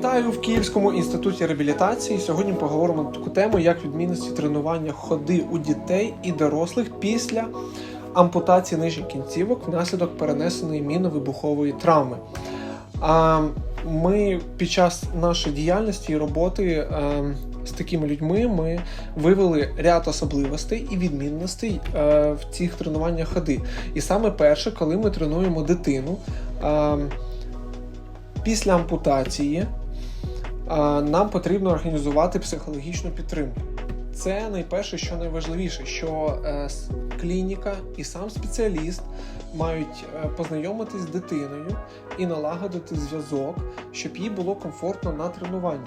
Вітаю в Київському інституті реабілітації. Сьогодні поговоримо на таку тему, як відмінності тренування ходи у дітей і дорослих після ампутації нижніх кінцівок внаслідок перенесеної мінно-вибухової травми. Ми під час нашої діяльності і роботи е, з такими людьми ми вивели ряд особливостей і відмінностей е, в цих тренуваннях ходи. І саме перше, коли ми тренуємо дитину. е, Після ампутації нам потрібно організувати психологічну підтримку. Це найперше, що найважливіше, що е, клініка і сам спеціаліст мають е, познайомитись з дитиною і налагодити зв'язок, щоб їй було комфортно на тренуванні.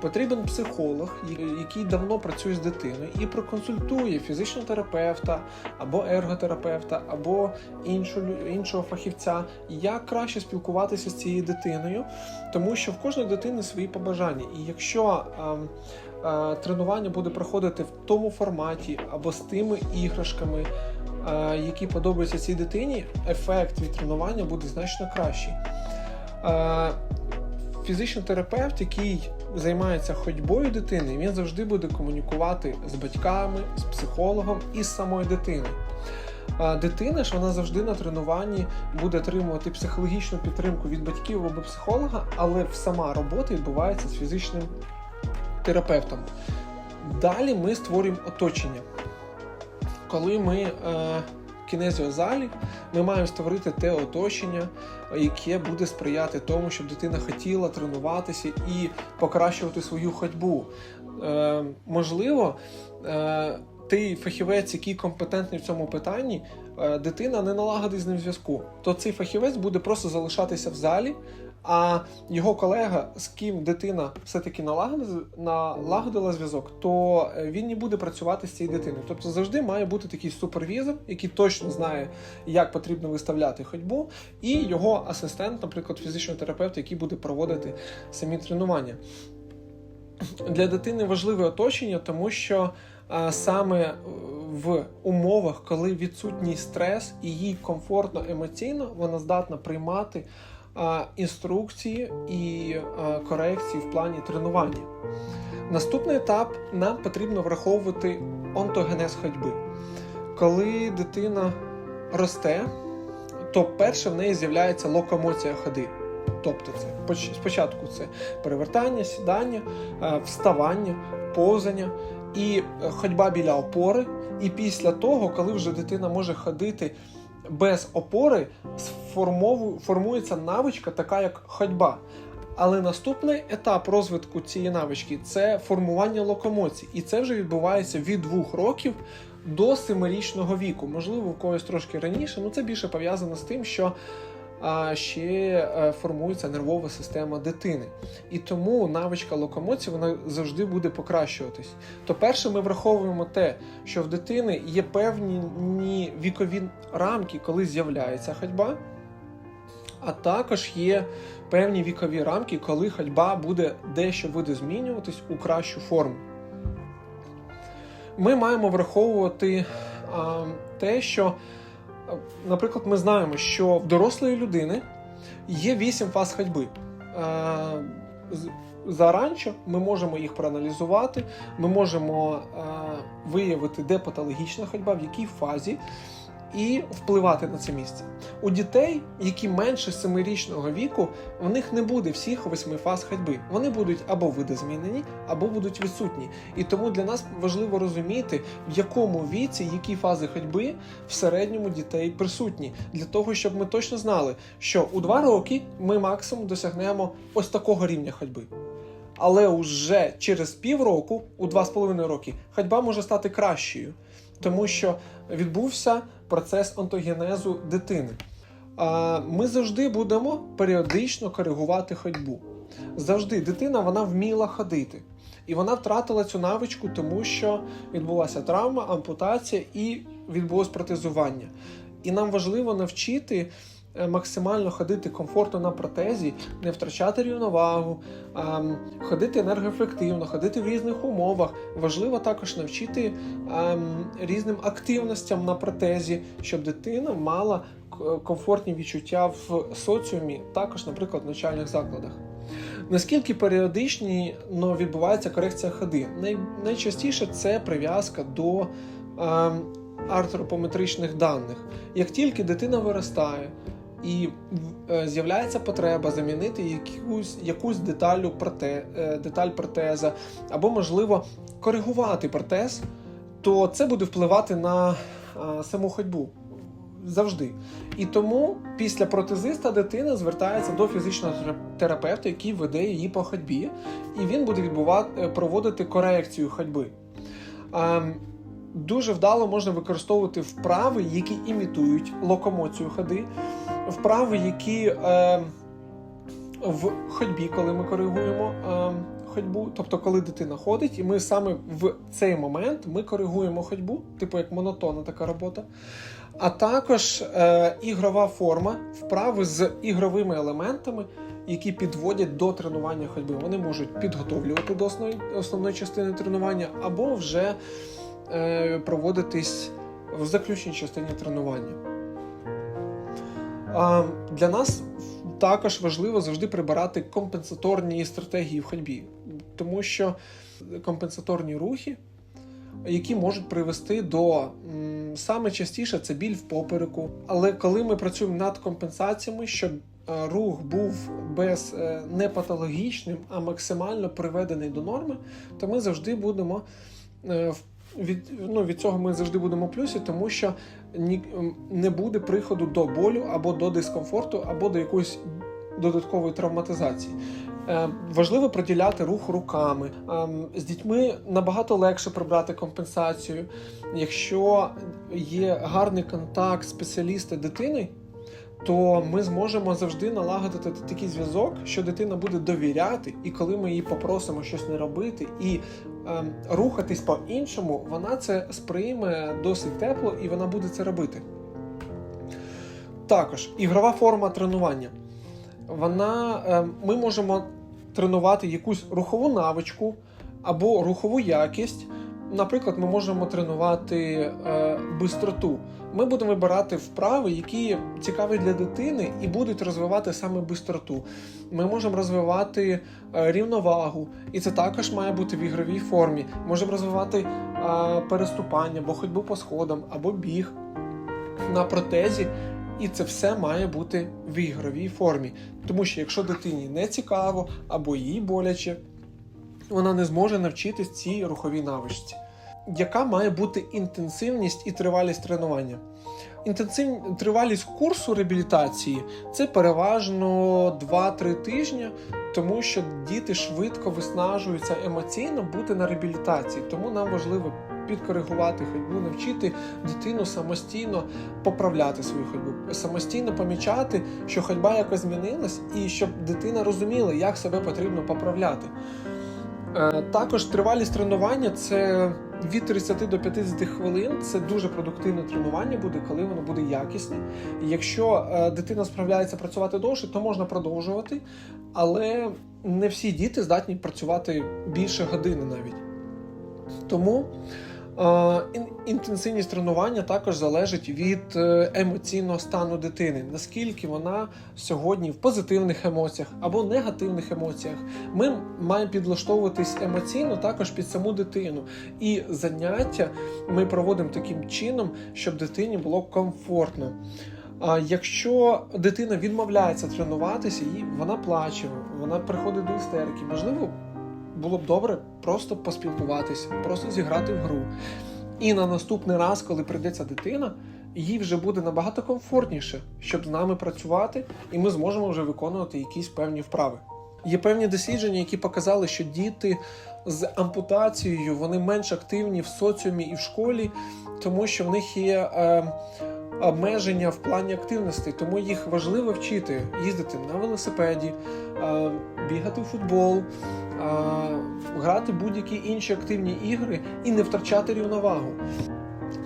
Потрібен психолог, який давно працює з дитиною і проконсультує фізичного терапевта або ерготерапевта, або іншого фахівця, як краще спілкуватися з цією дитиною, тому що в кожної дитини свої побажання. І якщо ем, е, тренування буде проходити в тому форматі або з тими іграшками, які подобаються цій дитині, ефект від тренування буде значно кращий. Фізичний терапевт, який займається ходьбою дитини, він завжди буде комунікувати з батьками, з психологом і з самою дитиною. Дитина ж вона завжди на тренуванні буде отримувати психологічну підтримку від батьків або психолога, але сама робота відбувається з фізичним терапевтом. Далі ми створюємо оточення. Коли ми е, в кінезіозалі, ми маємо створити те оточення, яке буде сприяти тому, щоб дитина хотіла тренуватися і покращувати свою ходьбу. Е, можливо, е, той фахівець, який компетентний в цьому питанні, е, дитина не налагодить з ним зв'язку, то цей фахівець буде просто залишатися в залі. А його колега, з ким дитина все-таки налагодила, зв'язок, то е, він не буде працювати з цією дитиною. Тобто завжди має бути такий супервізор, який точно знає, як потрібно виставляти ходьбу, і його асистент, наприклад, фізичний терапевт, який буде проводити самі тренування. Для дитини важливе оточення, тому що а, саме е, в умовах, коли відсутній стрес і їй комфортно емоційно, вона здатна приймати інструкції і корекції в плані тренування. Наступний етап нам потрібно враховувати онтогенез ходьби. Коли дитина росте, то перше в неї з'являється локомоція ходи. Тобто, це спочатку це перевертання, сідання, вставання, повзання і ходьба біля опори. І після того, коли вже дитина може ходити без опори, формується навичка, така як ходьба. Але наступний етап розвитку цієї навички це формування локомоції. І це вже відбувається від двох років до семирічного віку. Можливо, у когось трошки раніше, ну це більше пов'язано з тим, що ще е, формується нервова система дитини. І тому навичка локомоції вона завжди буде покращуватись. То перше, ми враховуємо те, що в дитини є певні вікові рамки, коли з'являється ходьба. А також є певні вікові рамки, коли ходьба буде дещо буде змінюватись у кращу форму. Ми маємо враховувати а, те, що, наприклад, ми знаємо, що в дорослої людини є 8 фаз ходьби. Заранчо ми можемо їх проаналізувати, ми можемо виявити, де патологічна ходьба, в якій фазі, і впливати на це місце. У дітей, які менше 7-річного віку, в них не буде всіх восьми фаз ходьби. Вони будуть або видозмінені, або будуть відсутні. І тому для нас важливо розуміти, в якому віці які фази ходьби в середньому дітей присутні, для того, щоб ми точно знали, що у 2 роки ми максимум досягнемо ось такого рівня ходьби. Але уже через півроку, у 2,5 роки, ходьба може стати кращою, тому що відбувся процес онтогенезу дитини. Ми завжди будемо періодично коригувати ходьбу. Завжди дитина вона вміла ходити. І вона втратила цю навичку, тому що відбулася травма, ампутація і відбулось протезування. І нам важливо навчити максимально ходити комфортно на протезі, не втрачати рівновагу, ем, ходити енергоефективно, ходити в різних умовах. Важливо також навчити ем, різним активностям на протезі, щоб дитина мала комфортні відчуття в соціумі, також, наприклад, в навчальних закладах. Наскільки періодично відбувається корекція ходи? Най, найчастіше це прив'язка до е, артропометричних даних. Як тільки дитина виростає і е, з'являється потреба замінити якусь, якусь деталю проте, е, деталь протеза, або, можливо, коригувати протез, то це буде впливати на е, саму ходьбу завжди. І тому після протезиста дитина звертається до фізичного терапевта, який веде її по ходьбі, і він буде відбувати, проводити корекцію ходьби. Дуже вдало можна використовувати вправи, які імітують локомоцію ходи, вправи, які е, в ходьбі, коли ми коригуємо е, ходьбу, тобто коли дитина ходить, і ми саме в цей момент ми коригуємо ходьбу, типу як монотонна така робота. А також е, ігрова форма, вправи з ігровими елементами, які підводять до тренування ходьби. Вони можуть підготовлювати до основної, основної частини тренування або вже е, проводитись в заключній частині тренування. Для нас також важливо завжди прибирати компенсаторні стратегії в ходьбі, тому що компенсаторні рухи, які можуть привести до саме частіше це біль в попереку. Але коли ми працюємо над компенсаціями, щоб е, рух був без е, не патологічним, а максимально приведений до норми, то ми завжди будемо е, в від ну, від цього ми завжди будемо плюсі, тому що ні, не буде приходу до болю або до дискомфорту, або до якоїсь додаткової травматизації. Е, важливо приділяти рух руками. Е, з дітьми набагато легше прибрати компенсацію. Якщо є гарний контакт спеціаліста дитини, то ми зможемо завжди налагодити такий зв'язок, що дитина буде довіряти, і коли ми її попросимо щось не робити і е, рухатись по-іншому, вона це сприйме досить тепло і вона буде це робити. Також ігрова форма тренування. Вона, е, Ми можемо тренувати якусь рухову навичку або рухову якість. Наприклад, ми можемо тренувати е, бистроту. Ми будемо вибирати вправи, які цікаві для дитини і будуть розвивати саме бистроту. Ми можемо розвивати е, рівновагу, і це також має бути в ігровій формі. Можемо розвивати е, переступання, або ходьбу по сходам, або біг на протезі. І це все має бути в ігровій формі. Тому що якщо дитині не цікаво або їй боляче, вона не зможе навчитись цій руховій навичці. Яка має бути інтенсивність і тривалість тренування? Інтенсивність тривалість курсу реабілітації це переважно 2-3 тижні, тому що діти швидко виснажуються емоційно бути на реабілітації. Тому нам важливо підкоригувати ходьбу, навчити дитину самостійно поправляти свою ходьбу, самостійно помічати, що ходьба якось змінилась, і щоб дитина розуміла, як себе потрібно поправляти. Е, також тривалість тренування це від 30 до 50 хвилин. Це дуже продуктивне тренування буде, коли воно буде якісне. Якщо е, дитина справляється працювати довше, то можна продовжувати, але не всі діти здатні працювати більше години навіть. Тому Інтенсивність тренування також залежить від е, емоційного стану дитини, наскільки вона сьогодні в позитивних емоціях або негативних емоціях. Ми маємо підлаштовуватись емоційно також під саму дитину. І заняття ми проводимо таким чином, щоб дитині було комфортно. А якщо дитина відмовляється тренуватися, і вона плаче, вона приходить до істерики, можливо було б добре просто поспілкуватися, просто зіграти в гру. І на наступний раз, коли прийдеться дитина, їй вже буде набагато комфортніше, щоб з нами працювати, і ми зможемо вже виконувати якісь певні вправи. Є певні дослідження, які показали, що діти з ампутацією вони менш активні в соціумі і в школі, тому що в них є е, обмеження в плані активності, тому їх важливо вчити їздити на велосипеді, бігати в футбол, грати будь-які інші активні ігри і не втрачати рівновагу.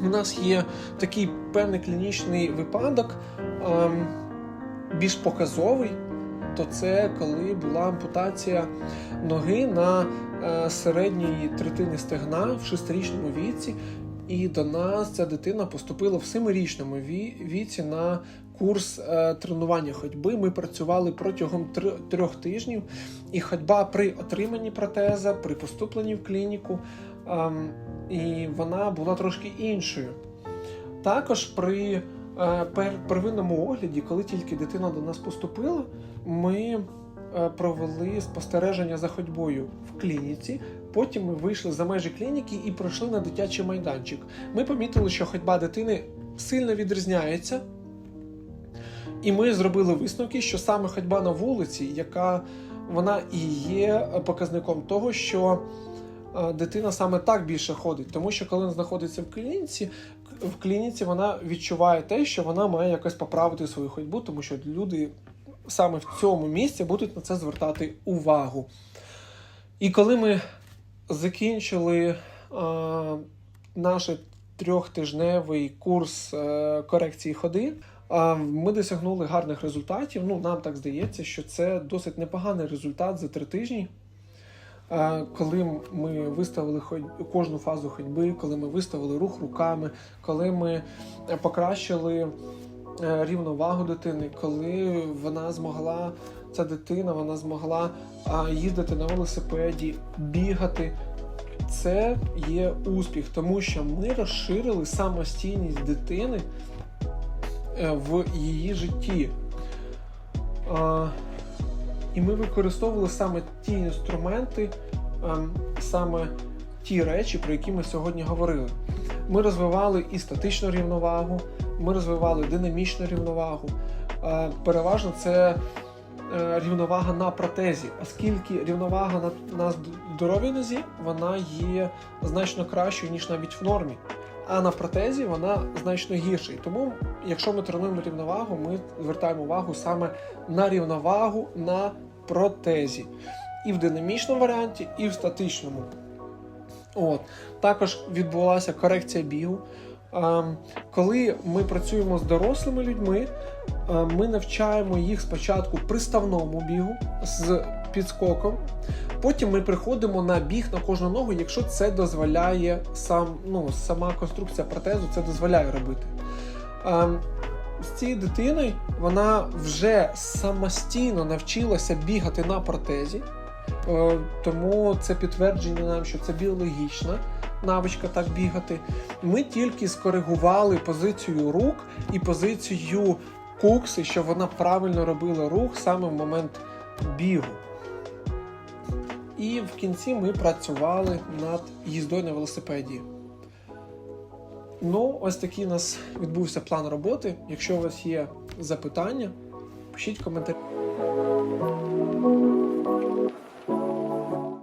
У нас є такий певний клінічний випадок, більш показовий, то це коли була ампутація ноги на е, середньої третини стегна в шестирічному віці. І до нас ця дитина поступила в семирічному віці на курс е, тренування ходьби. Ми працювали протягом трьох тижнів, і ходьба при отриманні протеза, при поступленні в клініку, ем, і вона була трошки іншою. Також при е, первинному огляді, коли тільки дитина до нас поступила, ми провели спостереження за ходьбою в клініці. Потім ми вийшли за межі клініки і пройшли на дитячий майданчик. Ми помітили, що ходьба дитини сильно відрізняється. І ми зробили висновки, що саме ходьба на вулиці, яка вона і є показником того, що е, дитина саме так більше ходить. Тому що коли вона знаходиться в клініці, в клініці вона відчуває те, що вона має якось поправити свою ходьбу, тому що люди саме в цьому місці будуть на це звертати увагу. І коли ми закінчили е, наш трьохтижневий курс е, корекції ходи, е, ми досягнули гарних результатів. Ну, нам так здається, що це досить непоганий результат за три тижні. Коли ми виставили кожну фазу ходьби, коли ми виставили рух руками, коли ми покращили рівновагу дитини, коли вона змогла, ця дитина, вона змогла їздити на велосипеді, бігати. Це є успіх, тому що ми розширили самостійність дитини е, в її житті. І ми використовували саме ті інструменти, ем, саме ті речі, про які ми сьогодні говорили. Ми розвивали і статичну рівновагу, ми розвивали динамічну рівновагу. Е, Переважно це е, рівновага на протезі, оскільки рівновага на, на здоровій нозі вона є значно кращою, ніж навіть в нормі. А на протезі вона значно гірша. Тому, якщо ми тренуємо рівновагу, ми звертаємо увагу саме на рівновагу на протезі. І в динамічному варіанті, і в статичному. От. Також відбулася корекція бігу. Ем, Коли ми працюємо з дорослими людьми, е, ми навчаємо їх спочатку приставному бігу з підскоком. Потім ми приходимо на біг на кожну ногу, якщо це дозволяє сам, ну, сама конструкція протезу, це дозволяє робити. Ем, з цією дитиною вона вже самостійно навчилася бігати на протезі, Е, тому це підтвердження нам, що це біологічна навичка так бігати. Ми тільки скоригували позицію рук і позицію кукси, щоб вона правильно робила рух саме в момент бігу. І в кінці ми працювали над їздою на велосипеді. Ну, ось такий у нас відбувся план роботи. Якщо у вас є запитання, пишіть коментарі.